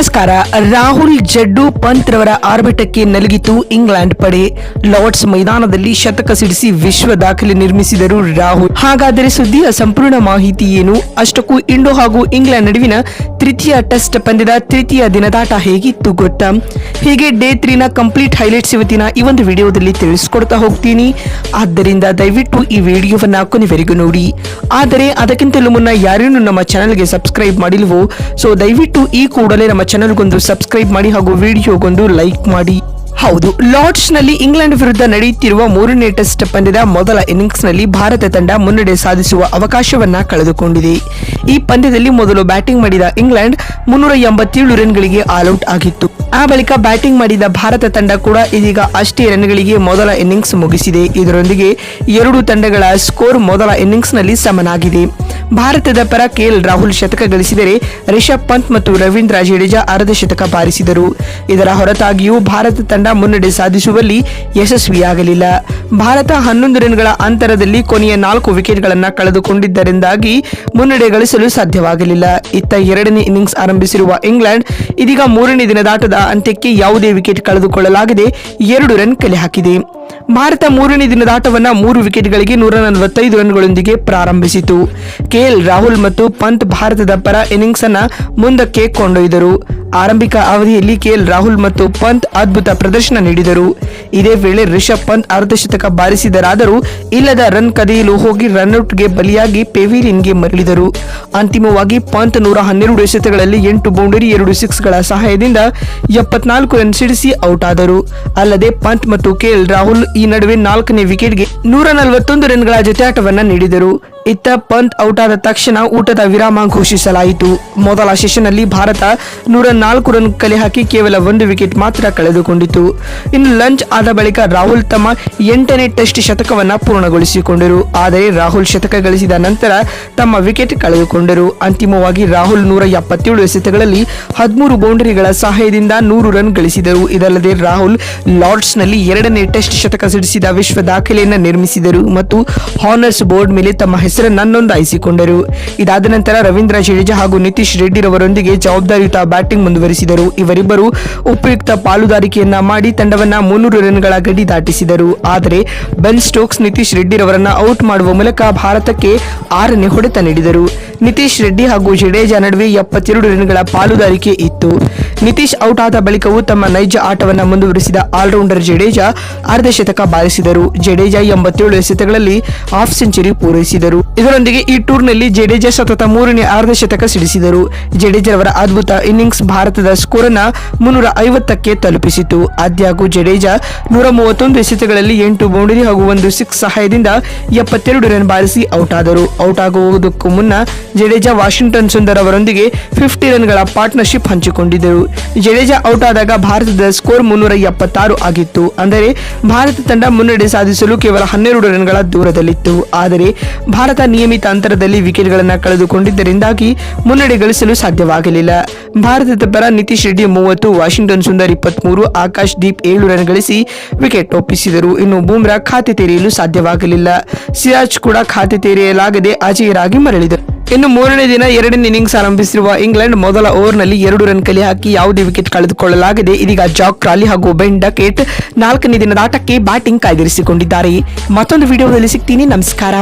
ನಮಸ್ಕಾರ. ರಾಹುಲ್ ಜಡ್ಡು ಪಂತ್ ರವರ ಆರ್ಭಟಕ್ಕೆ ನಲುಗಿತು ಇಂಗ್ಲೆಂಡ್ ಪಡೆ. ಲಾರ್ಡ್ಸ್ ಮೈದಾನದಲ್ಲಿ ಶತಕ ಸಿಡಿಸಿ ವಿಶ್ವ ದಾಖಲೆ ನಿರ್ಮಿಸಿದರು ರಾಹುಲ್. ಹಾಗಾದರೆ ಸುದ್ದಿಯ ಸಂಪೂರ್ಣ ಮಾಹಿತಿ ಏನು? ಅಷ್ಟಕ್ಕೂ ಇಂಡೋ ಹಾಗೂ ಇಂಗ್ಲೆಂಡ್ ನಡುವಿನ ತೃತೀಯ ಟೆಸ್ಟ್ ಪಂದ್ಯದ ತೃತೀಯ ದಿನದಾಟ ಹೇಗಿತ್ತು ಗೊತ್ತಾ? ಹೀಗೆ ಡೇ ತ್ರೀನ ಕಂಪ್ಲೀಟ್ ಹೈಲೈಟ್ಸ್ ಇವತ್ತಿನ ಈ ಒಂದು ವಿಡಿಯೋದಲ್ಲಿ ತಿಳಿಸ್ಕೊಡ್ತಾ ಹೋಗ್ತೀನಿ. ಆದ್ದರಿಂದ ದಯವಿಟ್ಟು ಈ ವಿಡಿಯೋವನ್ನ ಕೊನೆವರೆಗೂ ನೋಡಿ. ಆದರೆ ಅದಕ್ಕಿಂತಲೂ ಮುನ್ನ ಯಾರೇನು ನಮ್ಮ ಚಾನೆಲ್ಗೆ ಸಬ್ಸ್ಕ್ರೈಬ್ ಮಾಡಿಲ್ವೋ? ಸೊ ದಯವಿಟ್ಟು ಈ ಕೂಡಲೇ ನಮ್ಮ ಚಾನೆಲ್ಗೊಂದು ಸಬ್ಸ್ಕ್ರೈಬ್ ಮಾಡಿ ಹಾಗೂ ವಿಡಿಯೋಗೊಂದು ಲೈಕ್ ಮಾಡಿ. ಹೌದು ಲಾರ್ಡ್ಸ್ನಲ್ಲಿ ಇಂಗ್ಲೆಂಡ್ ವಿರುದ್ಧ ನಡೆಯುತ್ತಿರುವ ಮೂರನೇ ಟೆಸ್ಟ್ ಪಂದ್ಯದ ಮೊದಲ ಇನ್ನಿಂಗ್ಸ್ನಲ್ಲಿ ಭಾರತ ತಂಡ ಮುನ್ನಡೆ ಸಾಧಿಸುವ ಅವಕಾಶವನ್ನ ಕಳೆದುಕೊಂಡಿದೆ. ಈ ಪಂದ್ಯದಲ್ಲಿ ಮೊದಲು ಬ್ಯಾಟಿಂಗ್ ಮಾಡಿದ ಇಂಗ್ಲೆಂಡ್ ಮುನ್ನೂರ ಎಂಬತ್ತೇಳು ರನ್ಗಳಿಗೆ ಆಲ್ಔಟ್ ಆಗಿತ್ತು. ಆ ಬಳಿಕ ಬ್ಯಾಟಿಂಗ್ ಮಾಡಿದ ಭಾರತ ತಂಡ ಕೂಡ ಇದೀಗ ಅಷ್ಟೇ ರನ್ಗಳಿಗೆ ಮೊದಲ ಇನ್ನಿಂಗ್ಸ್ ಮುಗಿಸಿದೆ. ಇದರೊಂದಿಗೆ ಎರಡು ತಂಡಗಳ ಸ್ಕೋರ್ ಮೊದಲ ಇನ್ನಿಂಗ್ಸ್ನಲ್ಲಿ ಸಮನಾಗಿದೆ. ಭಾರತದ ಪರ ಕೆಎಲ್ ರಾಹುಲ್ ಶತಕ ಗಳಿಸಿದರೆ ರಿಷಬ್ ಪಂತ್ ಮತ್ತು ರವೀಂದ್ರ ಜಡೇಜಾ ಅರ್ಧ ಶತಕ ಬಾರಿಸಿದರು. ಇದರ ಹೊರತಾಗಿಯೂ ಭಾರತ ತಂಡ ಮುನ್ನಡೆ ಸಾಧಿಸುವಲ್ಲಿ ಯಶಸ್ವಿಯಾಗಲಿಲ್ಲ. ಭಾರತ ಹನ್ನೊಂದು ರನ್ಗಳ ಅಂತರದಲ್ಲಿ ಕೊನೆಯ ನಾಲ್ಕು ವಿಕೆಟ್ಗಳನ್ನು ಕಳೆದುಕೊಂಡಿದ್ದರಿಂದಾಗಿ ಮುನ್ನಡೆ ಗಳಿಸಲು ಸಾಧ್ಯವಾಗಲಿಲ್ಲ. ಇತ್ತ ಎರಡನೇ ಇನ್ನಿಂಗ್ಸ್ ಆರಂಭಿಸಿರುವ ಇಂಗ್ಲೆಂಡ್ ಇದೀಗ ಮೂರನೇ ದಿನದಾಟದ ಅಂತ್ಯಕ್ಕೆ ಯಾವುದೇ ವಿಕೆಟ್ ಕಳೆದುಕೊಳ್ಳಲಾಗದೆ ಎರಡು ರನ್ ಕಲೆ ಹಾಕಿದೆ. ಭಾರತ ಮೂರನೇ ದಿನದಾಟವನ್ನ ಮೂರು ವಿಕೆಟ್ಗಳಿಗೆ ನೂರ ನಲವತ್ತೈದು ರನ್ಗಳೊಂದಿಗೆ ಪ್ರಾರಂಭಿಸಿತು. ಕೆಎಲ್ ರಾಹುಲ್ ಮತ್ತು ಪಂತ್ ಭಾರತದ ಪರ ಇನ್ನಿಂಗ್ಸ್ ಅನ್ನ ಮುಂದಕ್ಕೆ ಕೊಂಡೊಯ್ದರು. ಆರಂಭಿಕ ಅವಧಿಯಲ್ಲಿ ಕೆಎಲ್ ರಾಹುಲ್ ಮತ್ತು ಪಂತ್ ಅದ್ಭುತ ಪ್ರದರ್ಶನ ನೀಡಿದರು. ಇದೇ ವೇಳೆ ರಿಷಬ್ ಪಂತ್ ಅರ್ಧಶತಕ ಬಾರಿಸಿದರಾದರೂ ಇಲ್ಲದ ರನ್ ಕದೆಯಲು ಹೋಗಿ ರನ್ಔಟ್ಗೆ ಬಲಿಯಾಗಿ ಪೆವಿಲಿಯನ್ಗೆ ಮರಳಿದರು. ಅಂತಿಮವಾಗಿ ಪಂತ್ ನೂರ ಹನ್ನೆರಡು ಎಸೆತಗಳಲ್ಲಿ ಎಂಟು ಬೌಂಡರಿ, ಎರಡು ಸಹಾಯದಿಂದ ಎಪ್ಪತ್ನಾಲ್ಕು ರನ್ ಸಿಡಿಸಿ ಔಟ್ ಆದರು. ಅಲ್ಲದೆ ಪಂತ್ ಮತ್ತು ಕೆಎಲ್ ರಾಹುಲ್ ಈ ನಡುವೆ ನಾಲ್ಕನೇ ವಿಕೆಟ್ಗೆ ನೂರ ನಲವತ್ತೊಂದು ರನ್ಗಳ ಜೊತೆಯಾಟವನ್ನ ನೀಡಿದರು. ಇತ್ತ ಪಂತ್ ಔಟ್ ಆದ ತಕ್ಷಣ ಊಟದ ವಿರಾಮ ಘೋಷಿಸಲಾಯಿತು. ಮೊದಲ ಸೆಷನ್ನಲ್ಲಿ ಭಾರತ ನೂರ ನಾಲ್ಕು ರನ್ ಕಲೆ ಹಾಕಿ ಕೇವಲ ಒಂದು ವಿಕೆಟ್ ಮಾತ್ರ ಕಳೆದುಕೊಂಡಿತು. ಇನ್ನು ಲಂಚ್ ಆದ ಬಳಿಕ ರಾಹುಲ್ ತಮ್ಮ ಎಂಟನೇ ಟೆಸ್ಟ್ ಶತಕವನ್ನ ಪೂರ್ಣಗೊಳಿಸಿಕೊಂಡರು. ಆದರೆ ರಾಹುಲ್ ಶತಕ ಗಳಿಸಿದ ನಂತರ ತಮ್ಮ ವಿಕೆಟ್ ಕಳೆದುಕೊಂಡರು. ಅಂತಿಮವಾಗಿ ರಾಹುಲ್ ನೂರ ಎಪ್ಪತ್ತೇಳು ಎಸೆತಗಳಲ್ಲಿ ಹದಿಮೂರು ಬೌಂಡರಿಗಳ ಸಹಾಯದಿಂದ ನೂರು ರನ್ ಗಳಿಸಿದರು. ಇದಲ್ಲದೆ ರಾಹುಲ್ ಲಾರ್ಡ್ಸ್ನಲ್ಲಿ ಎರಡನೇ ಟೆಸ್ಟ್ ಶತಕ ಸಿಡಿಸಿದ ವಿಶ್ವ ದಾಖಲೆಯನ್ನು ನಿರ್ಮಿಸಿದರು ಮತ್ತು ಹಾನರ್ಸ್ ಬೋರ್ಡ್ ಮೇಲೆ ತಮ್ಮ ಹೆಸರನ್ನ ನೋಂದಾಯಿಸಿಕೊಂಡರು ಇದಾದ ನಂತರ ರವೀಂದ್ರ ಜಡೇಜಾ ಹಾಗೂ ನಿತೀಶ್ ರೆಡ್ಡಿರವರೊಂದಿಗೆ ಜವಾಬ್ದಾರಿಯುತ ಬ್ಯಾಟಿಂಗ್ ಮುಂದುವರಿಸಿದರು. ಇವರಿಬ್ಬರು ಉಪಯುಕ್ತ ಪಾಲುದಾರಿಕೆಯನ್ನ ಮಾಡಿ ತಂಡವನ್ನ ಮುನ್ನೂರು ರನ್ಗಳ ಗಡಿ ದಾಟಿಸಿದರು. ಆದರೆ ಬೆನ್ ಸ್ಟೋಕ್ಸ್ ನಿತೀಶ್ ರೆಡ್ಡಿರವರನ್ನ ಔಟ್ ಮಾಡುವ ಮೂಲಕ ಭಾರತಕ್ಕೆ ಆರನೇ ಹೊಡೆತ ನೀಡಿದರು. ನಿತೀಶ್ ರೆಡ್ಡಿ ಹಾಗೂ ಜಡೇಜಾ ನಡುವೆ ಎಪ್ಪತ್ತೆರಡು ರನ್ಗಳ ಪಾಲುದಾರಿಕೆ ಇತ್ತು. ನಿತೀಶ್ ಔಟ್ ಆದ ಬಳಿಕವೂ ತಮ್ಮ ನೈಜ ಆಟವನ್ನು ಮುಂದುವರಿಸಿದ ಆಲ್ರೌಂಡರ್ ಜಡೇಜಾ ಅರ್ಧ ಶತಕ ಬಾರಿಸಿದರು. ಜಡೇಜಾ ಎಂಬತ್ತೇಳು ಎಸೆತಗಳಲ್ಲಿ ಹಾಫ್ ಸೆಂಚುರಿ ಪೂರೈಸಿದರು. ಇದರೊಂದಿಗೆ ಈ ಟೂರ್ನಲ್ಲಿ ಜಡೇಜಾ ಸತತ ಮೂರನೇ ಅರ್ಧ ಶತಕ ಸಿಡಿಸಿದರು. ಜಡೇಜರವರ ಅದ್ಭುತ ಇನ್ನಿಂಗ್ಸ್ ಭಾರತದ ಸ್ಕೋರ್ ಅನ್ನ ಮುನ್ನೂರ ಐವತ್ತಕ್ಕೆ ತಲುಪಿಸಿತು. ಆದ್ಯಾಗೂ ಜಡೇಜಾ ನೂರ ಮೂವತ್ತೊಂದು ಎಸೆತಗಳಲ್ಲಿ ಎಂಟು ಬೌಂಡರಿ ಹಾಗೂ ಒಂದು ಸಿಕ್ಸ್ ಸಹಾಯದಿಂದ ಎಪ್ಪತ್ತೆರಡು ರನ್ ಬಾರಿಸಿ ಔಟ್ ಆದರು. ಔಟ್ ಆಗುವುದಕ್ಕೂ ಮುನ್ನ ಜಡೇಜಾ ವಾಷಿಂಗ್ಟನ್ ಸುಂದರ್ ಅವರೊಂದಿಗೆ ಫಿಫ್ಟಿ ರನ್ಗಳ ಪಾರ್ಟ್ನರ್ಶಿಪ್ ಹಂಚಿಕೊಂಡಿದ್ದರು. ಜಡೇಜಾ ಔಟ್ ಆದಾಗ ಭಾರತದ ಸ್ಕೋರ್ ಮುನ್ನೂರ ಎಪ್ಪತ್ತಾರು ಆಗಿತ್ತು. ಅಂದರೆ ಭಾರತ ತಂಡ ಮುನ್ನಡೆ ಸಾಧಿಸಲು ಕೇವಲ ಹನ್ನೆರಡು ರನ್ಗಳ ದೂರದಲ್ಲಿತ್ತು. ಆದರೆ ಭಾರತ ನಿಯಮಿತ ಅಂತರದಲ್ಲಿ ವಿಕೆಟ್ಗಳನ್ನು ಕಳೆದುಕೊಂಡಿದ್ದರಿಂದಾಗಿ ಮುನ್ನಡೆ ಗಳಿಸಲು ಸಾಧ್ಯವಾಗಲಿಲ್ಲ. ಭಾರತದ ಪರ ನಿತೀಶ್ ರೆಡ್ಡಿ ಮೂವತ್ತು, ವಾಷಿಂಗ್ಟನ್ ಸುಂದರ್ ಇಪ್ಪತ್ಮೂರು, ಆಕಾಶ್ ದೀಪ್ ಏಳು ರನ್ ಗಳಿಸಿ ವಿಕೆಟ್ ಒಪ್ಪಿಸಿದರು. ಇನ್ನು ಬೂಮ್ರಾ ಖಾತೆ ತೆರೆಯಲು ಸಾಧ್ಯವಾಗಲಿಲ್ಲ. ಸಿರಾಜ್ ಕೂಡ ಖಾತೆ ತೆರೆಯಲಾಗದೆ ಅಜೇಯರಾಗಿ ಮರಳಿದರು. ಇನ್ನು ಮೂರನೇ ದಿನ ಎರಡನೇ ಇನ್ನಿಂಗ್ಸ್ ಆರಂಭಿಸಿರುವ ಇಂಗ್ಲೆಂಡ್ ಮೊದಲ ಓವರ್ನಲ್ಲಿ ಎರಡು ರನ್ ಕಲೆ ಹಾಕಿ ಯಾವುದೇ ವಿಕೆಟ್ ಕಳೆದುಕೊಳ್ಳಲಾಗದೆ ಇದೀಗ ಜಾಕ್ ಕ್ರಾಲಿ ಹಾಗೂ ಬೆನ್ ಡಕೇಟ್ ನಾಲ್ಕನೇ ದಿನದ ಆಟಕ್ಕೆ ಬ್ಯಾಟಿಂಗ್ ಕಾಯ್ದಿರಿಸಿಕೊಂಡಿದ್ದಾರೆ. ಮತ್ತೊಂದು ವಿಡಿಯೋದಲ್ಲಿ ಸಿಗ್ತೀನಿ. ನಮಸ್ಕಾರ.